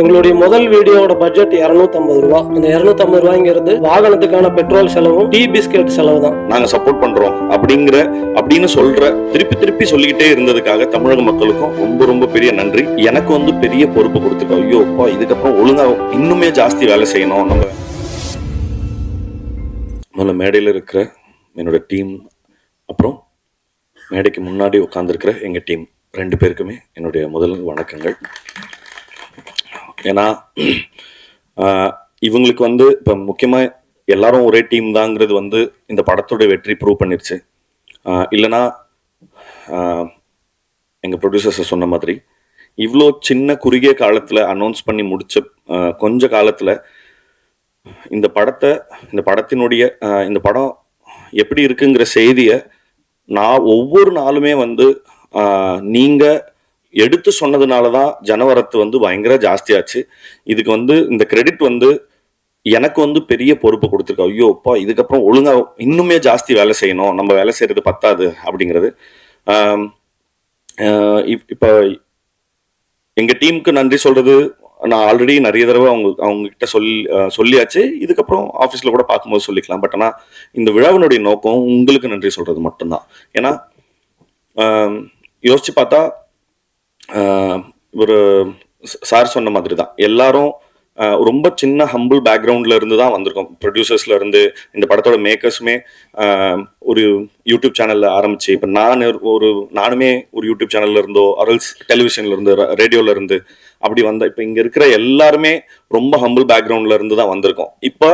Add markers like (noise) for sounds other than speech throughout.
எங்களுடைய முதல் வீடியோவோட பட்ஜெட் 250 ரூபா. அந்த 250 ரூபாய்ங்கிறது வாகனத்துக்கான பெட்ரோல் செலவும் டீ பிஸ்கெட் செலவு தான் நாங்க சப்போர்ட் பண்றோம். அப்படிங்கிற அப்படின்னு சொல்ற திருப்பி திருப்பி சொல்லிக்கிட்டே இருந்ததுக்காக தமிழக மக்களுக்கும் ரொம்ப ரொம்ப பெரிய நன்றி. எனக்கு வந்து பெரிய பொறுப்பு கொடுத்துருக்கோம் ஐயோ அப்பா இதுக்கப்புறம் ஒழுங்கா இன்னுமே ஜாஸ்தி வேலை செய்யணும். நம்ம முதல்ல மேடையில் இருக்கிற என்னோட டீம் அப்புறம் மேடைக்கு முன்னாடி உட்காந்துருக்கிற எங்கள் டீம் ரெண்டு பேருக்குமே என்னுடைய முதல் வணக்கங்கள். ஏன்னா இவங்களுக்கு வந்து இப்போ முக்கியமாக எல்லாரும் ஒரே டீம் தாங்கிறது வந்து இந்த படத்தோட வெற்றி ப்ரூவ் பண்ணிருச்சு. இல்லைனா இல்லைன்னா ப்ரொடியூசர்ஸை சொன்ன மாதிரி இவ்வளோ சின்ன குறுகிய காலத்தில் அனௌன்ஸ் பண்ணி முடிச்ச கொஞ்ச காலத்தில் இந்த படத்தை இந்த படத்தினுடைய இந்த படம் எப்படி இருக்குங்கிற செய்தியை நான் ஒவ்வொரு நாளுமே வந்து நீங்கள் எடுத்து சொன்னதுனால தான் ஜனவரத்து வந்து பயங்கர ஜாஸ்தியாச்சு. இதுக்கு வந்து இந்த கிரெடிட் வந்து எனக்கு வந்து பெரிய பொறுப்பு கொடுத்துருக்கோம் ஐயோ அப்பா இதுக்கப்புறம் ஒழுங்காக இன்னுமே ஜாஸ்தி வேலை செய்யணும். நம்ம வேலை செய்கிறது பத்தாது அப்படிங்கிறது. இப்போ எங்கள் இப்- டீமுக்கு நன்றி சொல்கிறது நான் ஆல்ரெடி நிறைய தடவை அவங்க அவங்ககிட்ட சொல்லி சொல்லியாச்சு. இதுக்கப்புறம் ஆஃபீஸில் கூட பார்க்கும்போது சொல்லிக்கலாம். பட் ஆனால் இந்த விழாவினுடைய நோக்கம் உங்களுக்கு நன்றி சொல்கிறது மட்டும்தான். ஏன்னா யோசித்து யோசிச்சு பார்த்தா ஒரு சார் சொன்ன மாதிரி தான் எல்லாரும் ரொம்ப சின்ன ஹம்பிள் பேக்ரவுண்ட்ல இருந்து தான் வந்திருக்கோம். ப்ரொடியூசர்ஸ்ல இருந்து இந்த படத்தோட மேக்கர்ஸுமே ஒரு யூடியூப் சேனல்ல ஆரம்பிச்சு இப்போ நான் ஒரு நானுமே ஒரு யூடியூப் சேனல்ல இருந்தோ அரல்ஸ் டெலிவிஷன்ல இருந்து ரேடியோல இருந்து அப்படி வந்த இப்போ இங்க இருக்கிற எல்லாருமே ரொம்ப ஹம்பிள் பேக்ரவுண்ட்ல இருந்து தான் வந்திருக்கோம். இப்போ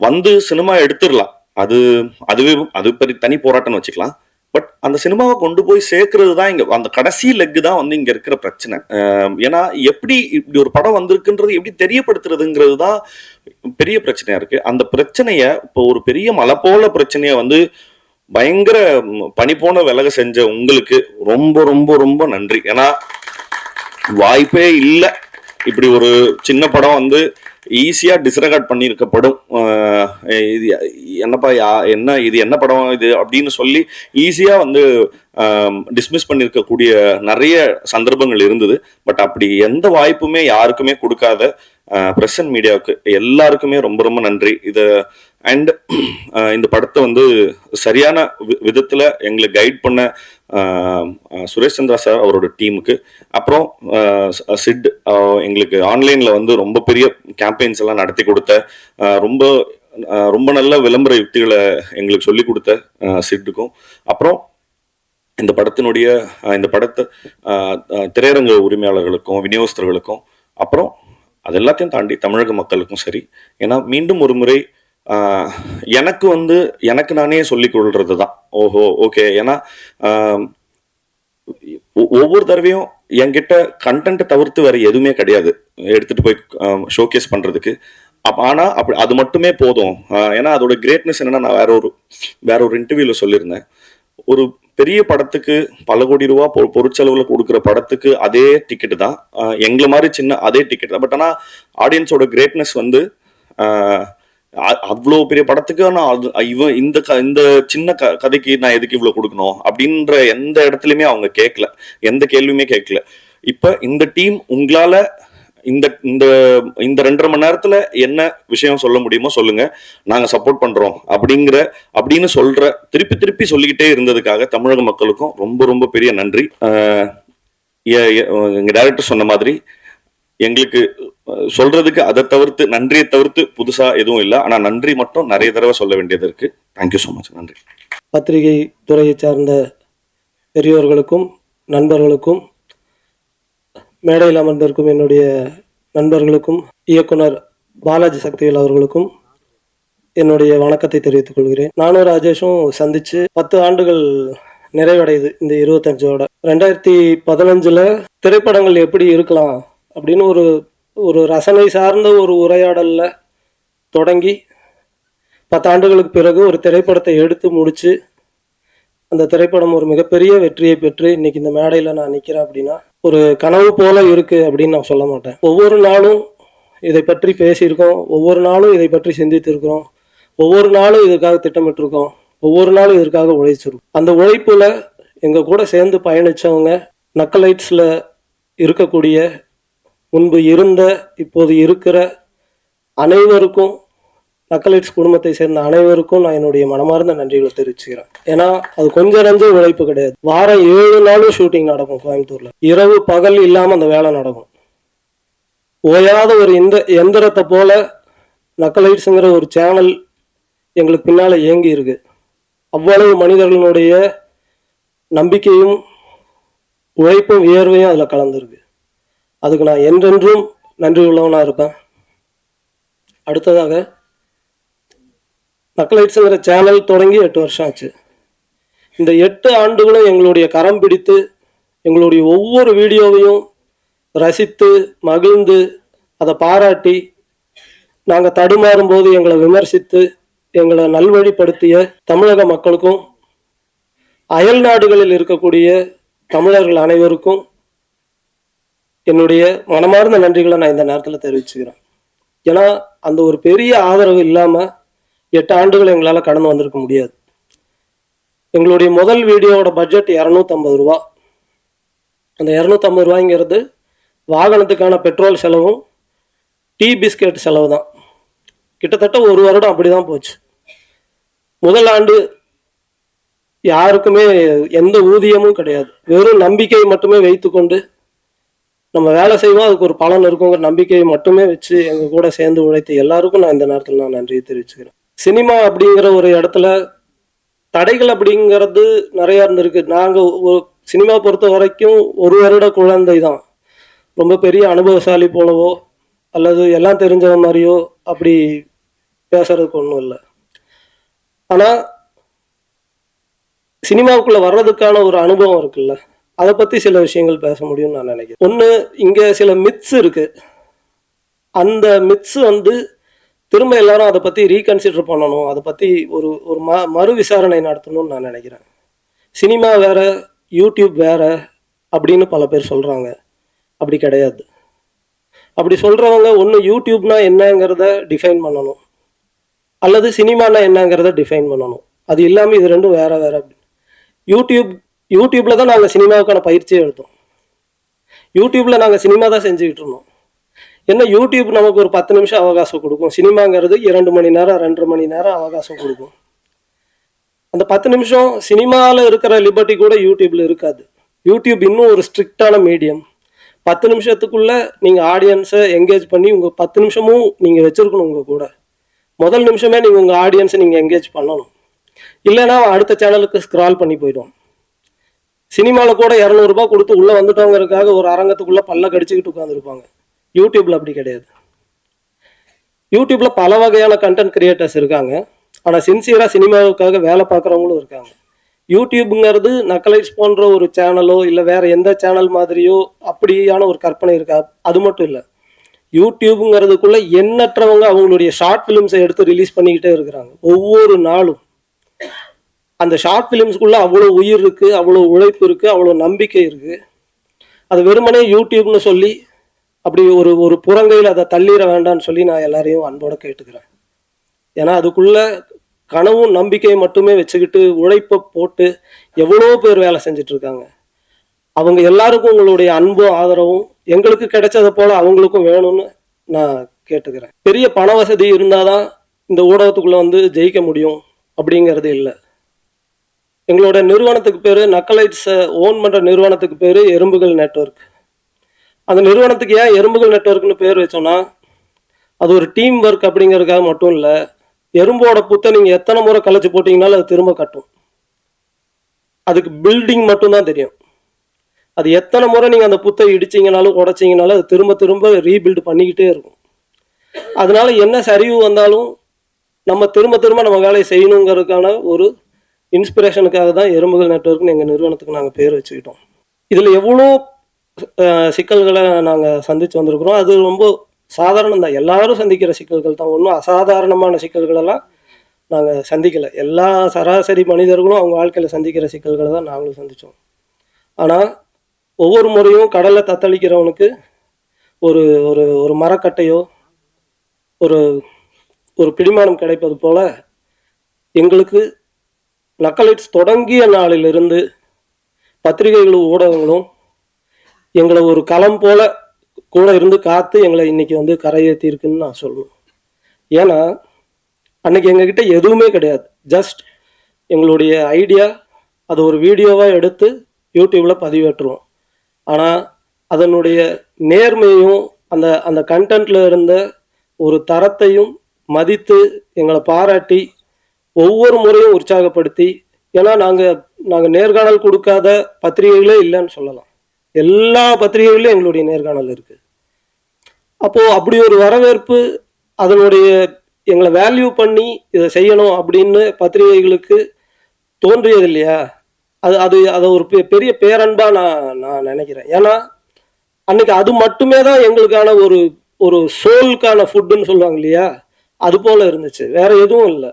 வந்து சினிமா எடுத்துடலாம். அது அதுவே அது பெரிய தனி போராட்டம்னு வச்சுக்கலாம். பட் அந்த சினிமாவை கொண்டு போய் சேர்க்கறது தான் இங்க அந்த கடைசி லெக்கு தான் வந்து இங்க இருக்கிற பிரச்சனை. ஏன்னா எப்படி இப்படி ஒரு படம் வந்திருக்குன்றது எப்படி தெரியப்படுத்துறதுங்கிறது தான் பெரிய பிரச்சனையா இருக்கு. அந்த பிரச்சனைய இப்போ ஒரு பெரிய மலை போல பிரச்சனைய வந்து பயங்கர பணி பனி போன விலக செஞ்ச உங்களுக்கு ரொம்ப ரொம்ப ரொம்ப நன்றி. ஏன்னா வாய்ப்பே இல்லை. இப்படி ஒரு சின்ன படம் வந்து ஈஸியாக டிஸ்ரெகார்ட் பண்ணியிருக்கப்படும். இது என்னப்பா யா என்ன இது என்ன படம் இது அப்படின்னு சொல்லி ஈஸியாக வந்து டிஸ்மிஸ் பண்ணியிருக்கக்கூடிய நிறைய சந்தர்ப்பங்கள் இருந்தது. பட் அப்படி எந்த வாய்ப்புமே யாருக்குமே கொடுக்காத ப்ரெஸ் அண்ட் மீடியாவுக்கு எல்லாருக்குமே ரொம்ப ரொம்ப நன்றி. இதை அண்ட் (clears throat) uh, இந்த படத்தை வந்து சரியான வி- எங்களை கைட் பண்ண சுரேஷ் சந்திரா சார் அவரோட டீமுக்கு அப்புறம் சிட் எங்களுக்கு ஆன்லைனில் வந்து ரொம்ப பெரிய கேம்பெயின்ஸ் எல்லாம் நடத்தி கொடுத்த ரொம்ப ரொம்ப நல்ல விளம்பர யுக்திகளை எங்களுக்கு சொல்லி கொடுத்த சிட்டுக்கும். அப்புறம் இந்த படத்தினுடைய இந்த படத்தை திரையரங்க உரிமையாளர்களுக்கும் விநியோகஸ்தர்களுக்கும் அப்புறம் அது எல்லாத்தையும் தாண்டி தமிழக மக்களுக்கும் சரி. ஏன்னா மீண்டும் ஒரு முறை எனக்கு வந்து எனக்கு நானே சொல்லிக் கொள்றது தான் ஓஹோ ஓகே ஏன்னா ஒவ்வொரு தடவையும் என்கிட்ட கண்டென்ட்டை தவிர்த்து வேற எதுவுமே கிடையாது. எடுத்துட்டு போய் ஷோகேஸ் பண்றதுக்கு. அப் ஆனால் அப்படி அது மட்டுமே போதும். ஏன்னா அதோட கிரேட்னஸ் என்னன்னா நான் வேற ஒரு வேற ஒரு இன்டர்வியூல சொல்லியிருந்தேன். ஒரு பெரிய படத்துக்கு பல கோடி ரூபா பொ- பொருட்செலவில் கொடுக்குற படத்துக்கு அதே டிக்கெட் தான். எங்களை மாதிரி சின்ன அதே டிக்கெட் தான். பட் ஆனால் ஆடியன்ஸோட கிரேட்னஸ் வந்து அவ்வளோ பெரிய படத்துக்கு நான் அது- இவன் இந்த க இந்த சின்ன க கதைக்கு நான் எதுக்கு இவ்வளோ கொடுக்கணும்? அப்படின்ற எந்த இடத்துலையுமே அவங்க கேட்கல எந்த கேள்வியுமே கேட்கல இப்போ இந்த டீம் உங்களால இந்த இந்த இந்த ரெண்டரை மணி நேரத்துல என்ன விஷயம் சொல்ல முடியுமோ சொல்லுங்க. நாங்க சப்போர்ட் பண்றோம். அப்படிங்கிற அப்படின்னு சொல்ற திருப்பி திருப்பி சொல்லிக்கிட்டே இருந்ததுக்காக தமிழக மக்களுக்கும் ரொம்ப ரொம்ப பெரிய நன்றி. ஆஹ் எங்க டேரக்டர் சொன்ன மாதிரி எங்களுக்கு சொல்றதுக்கு அதை தவிர்த்து நன்றியை தவிர்த்து புதுசா எதுவும் இல்லை. ஆனா நன்றி மட்டும் நிறைய தடவை சொல்ல வேண்டியது இருக்கு. தேங்க்யூ ஸோ மச் நன்றி. பத்திரிகை துறையை சார்ந்த பெரியோர்களுக்கும் நண்பர்களுக்கும் மேடையில் அமர்ந்திருக்கும் என்னுடைய நண்பர்களுக்கும் இயக்குனர் பாலாஜி சக்திவேல் அவர்களுக்கும் என்னுடைய வணக்கத்தை தெரிவித்துக் கொள்கிறேன். நானும் ராஜேஷும் சந்திச்சு பத்து ஆண்டுகள் நிறைவடையுது இந்த இருபத்தஞ்சோட. ரெண்டாயிரத்தி பதினஞ்சுல திரைப்படங்கள் எப்படி இருக்கலாம்? அப்படின்னு ஒரு ஒரு ரசனை சார்ந்த ஒரு உரையாடலில் தொடங்கி பத்தாண்டுகளுக்கு பிறகு ஒரு திரைப்படத்தை எடுத்து முடித்து அந்த திரைப்படம் ஒரு மிகப்பெரிய வெற்றியை பெற்று இன்னைக்கு இந்த மேடையில் நான் நிற்கிறேன் அப்படின்னா ஒரு கனவு போல இருக்குது அப்படின்னு நான் சொல்ல மாட்டேன். ஒவ்வொரு நாளும் இதை பற்றி பேசியிருக்கோம் ஒவ்வொரு நாளும் இதை பற்றி சிந்தித்திருக்கிறோம் ஒவ்வொரு நாளும் இதுக்காக திட்டமிட்டிருக்கோம் ஒவ்வொரு நாளும் இதற்காக உழைச்சிருக்கோம். அந்த உழைப்பில் எங்கள் கூட சேர்ந்து பயணிச்சவங்க நக்கலைட்ஸில் இருக்கக்கூடிய முன்பு இருந்த இப்போது இருக்கிற அனைவருக்கும் நக்கலைட்ஸ் குடும்பத்தை சேர்ந்த அனைவருக்கும் நான் என்னுடைய மனமார்ந்த நன்றிகளை தெரிவிச்சுக்கிறேன். ஏன்னா அது கொஞ்சம் நஞ்ச உழைப்பு கிடையாது. வாரம் ஏழு நாளும் ஷூட்டிங் நடக்கும் கோயம்புத்தூர்ல. இரவு பகல் இல்லாமல் அந்த வேலை நடக்கும். ஓயாத ஒரு இந்த எந்திரத்தை போல நக்கலைட்ஸுங்கிற ஒரு சேனல் எங்களுக்கு பின்னால் இயங்கி இருக்கு. அவ்வளவு மனிதர்களுடைய நம்பிக்கையும் உழைப்பும் வியர்வையும் அதில் கலந்துருக்கு. அதுக்கு நான் என்றென்றும் நன்றி உள்ளவனாக இருப்பேன். அடுத்ததாக மக்களைட்ஸுங்கிற சேனல் தொடங்கி எட்டு வருஷம் ஆச்சு. இந்த எட்டு ஆண்டுகளும் எங்களுடைய கரம் பிடித்து எங்களுடைய ஒவ்வொரு வீடியோவையும் ரசித்து மகிழ்ந்து அதை பாராட்டி நாங்கள் தடுமாறும் போது எங்களை விமர்சித்து எங்களை நல்வழிப்படுத்திய தமிழக மக்களுக்கும் அயல் நாடுகளில் இருக்கக்கூடிய தமிழர்கள் அனைவருக்கும் என்னுடைய மனமார்ந்த நன்றிகளை நான் இந்த நேரத்தில் தெரிவிச்சுக்கிறேன். ஏன்னா அந்த ஒரு பெரிய ஆதரவு இல்லாமல் எட்டு ஆண்டுகள் எங்களால் கடந்து வந்திருக்க முடியாது. எங்களுடைய முதல் வீடியோவோட பட்ஜெட் இரநூத்தம்பது ரூபா. அந்த இரநூத்தம்பது ரூபாய்ங்கிறது வாகனத்துக்கான பெட்ரோல் செலவும் டீ பிஸ்கெட் செலவு தான் கிட்டத்தட்ட ஒரு வருடம் அப்படிதான் போச்சு. முதல் ஆண்டு யாருக்குமே எந்த ஊதியமும் கிடையாது. வெறும் நம்பிக்கை மட்டுமே வைத்துக்கொண்டு நம்ம வேலை செய்வோம் அதுக்கு ஒரு பலன் இருக்குங்கிற நம்பிக்கையை மட்டுமே வச்சு எங்க கூட சேர்ந்து உழைத்த எல்லாருக்கும் நான் இந்த நேரத்தில் நான் நன்றியை தெரிவிச்சுக்கிறேன். சினிமா அப்படிங்கிற ஒரு இடத்துல தடைகள் அப்படிங்கிறது நிறையா இருந்திருக்கு. நாங்கள் சினிமா பொறுத்த வரைக்கும் ஒரு வருட குழந்தை தான். ரொம்ப பெரிய அனுபவசாலி போலவோ அல்லது எல்லாம் தெரிஞ்ச மாதிரியோ அப்படி பேசுறதுக்கு ஒன்றும் இல்லை. ஆனால் சினிமாவுக்குள்ளே வர்றதுக்கான ஒரு அனுபவம் இருக்குல்ல? அதை பற்றி சில விஷயங்கள் பேச முடியும்னு நான் நினைக்கிறேன். ஒன்று இங்கே சில மித்ஸ் இருக்கு. அந்த மித்ஸ் வந்து திரும்ப எல்லாரும் அதை பற்றி ரீகன்சிடர் பண்ணணும். அதை பற்றி ஒரு ஒரு ம மறு விசாரணை நடத்தணும்னு நான் நினைக்கிறேன். சினிமா வேற யூடியூப் வேற அப்படின்னு பல பேர் சொல்கிறாங்க அப்படி கிடையாது. அப்படி சொல்கிறவங்க ஒன்று யூடியூப்னா என்னங்கிறத டிஃபைன் பண்ணணும். அல்லது சினிமானா என்னங்கிறத டிஃபைன் பண்ணணும். அது இல்லாமல் இது ரெண்டும் வேற வேற யூடியூப் யூடியூப்ல தான் நாங்கள் சினிமாவுக்கான பயிற்சியை எடுத்தோம். யூடியூப்ல நாங்கள் சினிமா தான் செஞ்சுக்கிட்டு இருந்தோம். என்ன யூடியூப் நமக்கு ஒரு பத்து நிமிஷம் அவகாசம் கொடுக்கும். சினிமாங்கிறது இரண்டு மணி நேரம் ரெண்டரை மணி நேரம் அவகாசம் கொடுக்கும். அந்த பத்து நிமிஷம் சினிமாவில் இருக்கிற லிபர்ட்டி கூட யூடியூப்ல இருக்காது. யூடியூப் இன்னும் ஒரு ஸ்ட்ரிக்டான மீடியம் பத்து நிமிஷத்துக்குள்ள நீங்கள் ஆடியன்ஸை என்கேஜ் பண்ணி உங்கள் பத்து நிமிஷமும் நீங்கள் வச்சிருக்கணும் உங்கள் கூட. முதல் நிமிஷமே நீங்கள் உங்கள் ஆடியன்ஸை நீங்கள் என்கேஜ் பண்ணணும். இல்லைன்னா அடுத்த சேனலுக்கு ஸ்க்ரால் பண்ணி போயிடும் சினிமாவில் கூட இரநூறுபா கொடுத்து உள்ளே வந்துட்டோங்கிறதுக்காக ஒரு அரங்கத்துக்குள்ளே பல்ல கடிச்சிக்கிட்டு உட்காந்துருப்பாங்க யூடியூப்பில் அப்படி கிடையாது. யூடியூப்பில் பல வகையான கண்டென்ட் கிரியேட்டர்ஸ் இருக்காங்க. ஆனால் சின்சியராக சினிமாவுக்காக வேலை பார்க்குறவங்களும் இருக்காங்க. யூடியூப்புங்கிறது நக்கலைட்ஸ் போன்ற ஒரு சேனலோ இல்லை வேறு எந்த சேனல் மாதிரியோ அப்படியான ஒரு கற்பனை இருக்கா? அது மட்டும் இல்லை. யூடியூப்புங்கிறதுக்குள்ளே எண்ணற்றவங்க அவங்களுடைய ஷார்ட் ஃபிலிம்ஸை எடுத்து ரிலீஸ் பண்ணிக்கிட்டே இருக்கிறாங்க. ஒவ்வொரு நாளும். அந்த ஷார்ட் ஃபிலிம்ஸ்க்குள்ளே அவ்வளோ உயிர் இருக்குது அவ்வளோ உழைப்பு இருக்குது அவ்வளோ நம்பிக்கை இருக்குது அது வெறுமனே யூடியூப்னு சொல்லி அப்படி ஒரு ஒரு புறங்கையில் அதை தள்ளிட வேண்டாம்னு சொல்லி நான் எல்லாரையும் அன்போடு கேட்டுக்கிறேன். ஏன்னா அதுக்குள்ளே கனவும் நம்பிக்கையை மட்டுமே வச்சுக்கிட்டு உழைப்பை போட்டு எவ்வளோ பேர் வேலை செஞ்சுட்டு இருக்காங்க. அவங்க எல்லாருக்கும் உங்களுடைய அன்பும் ஆதரவும் எங்களுக்கு கிடைச்சதை போல் அவங்களுக்கும் வேணும்னு நான் கேட்டுக்கிறேன். பெரிய பண வசதி இருந்தாதான் இந்த ஊடகத்துக்குள்ளே வந்து ஜெயிக்க முடியும் அப்படிங்கிறது இல்லை. எங்களோட நிறுவனத்துக்கு பேர் நக்கலைட்ஸை ஓன் பண்ணுற நிறுவனத்துக்கு பேர் எறும்புகள் நெட்வொர்க். அந்த நிறுவனத்துக்கு ஏன் எறும்புகள் நெட்ஒர்க்னு பேர் வச்சோன்னா அது ஒரு டீம் ஒர்க் அப்படிங்கிறதுக்காக மட்டும் இல்லை எறும்போட புத்தை நீங்கள் எத்தனை முறை கலைச்சி போட்டிங்கனாலும் அது திரும்ப கட்டும். அதுக்கு பில்டிங் மட்டும்தான் தெரியும். அது எத்தனை முறை நீங்கள் அந்த புத்தை இடிச்சிங்கனாலும் உடச்சிங்கனாலும் அது திரும்ப திரும்ப ரீபில்டு பண்ணிக்கிட்டே இருக்கும். அதனால என்ன சரிவு வந்தாலும் நம்ம திரும்ப திரும்ப நம்ம வேலையை செய்யணுங்கிறதுக்கான ஒரு இன்ஸ்பிரேஷனுக்காக தான் எறும்புகள் நெட்ஒர்க்னு எங்கள் நிறுவனத்துக்கு நாங்கள் பேர் வச்சுக்கிட்டோம். இதில் எவ்வளோ சிக்கல்களை நாங்கள் சந்தித்து வந்திருக்கிறோம். அது ரொம்ப சாதாரணம் தான். எல்லாரும் சந்திக்கிற சிக்கல்கள் தான். ஒன்றும் அசாதாரணமான சிக்கல்களெல்லாம் நாங்கள் சந்திக்கலை. எல்லா சராசரி மனிதர்களும் அவங்க வாழ்க்கையில் சந்திக்கிற சிக்கல்களை தான் நாங்களும் சந்தித்தோம் ஆனால் ஒவ்வொரு முறையும் கடலை தத்தளிக்கிறவனுக்கு ஒரு ஒரு ஒரு மரக்கட்டையோ ஒரு ஒரு பிடிமானம் கிடைப்பது போல் எங்களுக்கு நக்கலைட்ஸ் தொடங்கிய நாளிலிருந்து பத்திரிகைகளும் ஊடகங்களும் எங்களை ஒரு களம் போல கூட இருந்து காத்து எங்களை இன்னைக்கு வந்து கரையேற்றி இருக்குன்னு நான் சொல்லணும் ஏன்னா அன்னைக்கு எங்ககிட்ட எதுவுமே கிடையாது. ஜஸ்ட் எங்களுடைய ஐடியா அதை ஒரு வீடியோவாக எடுத்து யூடியூப்பில் பதிவேற்றுவோம். ஆனால் அதனுடைய நேர்மையும் அந்த அந்த கண்டென்ட்ல இருந்த ஒரு தரத்தையும் மதித்து எங்களை பாராட்டி ஒவ்வொரு முறையும் உற்சாகப்படுத்தி ஏன்னா நாங்கள் நாங்கள் நேர்காணல் கொடுக்காத பத்திரிகைகளே இல்லைன்னு சொல்லலாம். எல்லா பத்திரிகைகளிலும் எங்களுடைய நேர்காணல் இருக்குது அப்போது அப்படி ஒரு வரவேற்பு அதனுடைய எங்களை வேல்யூ பண்ணி இதை செய்யணும் அப்படின்னு பத்திரிகைகளுக்கு தோன்றியது இல்லையா அது அது அதை ஒரு பெ- பெரிய பேரன்பாக நான் நான் நினைக்கிறேன். ஏன்னா அன்னைக்கு அது மட்டுமே தான் எங்களுக்கான ஒரு ஒரு சோலுக்கான ஃபுட்டுன்னு சொல்லுவாங்க இல்லையா? அது போல் இருந்துச்சு. வேற எதுவும் இல்லை.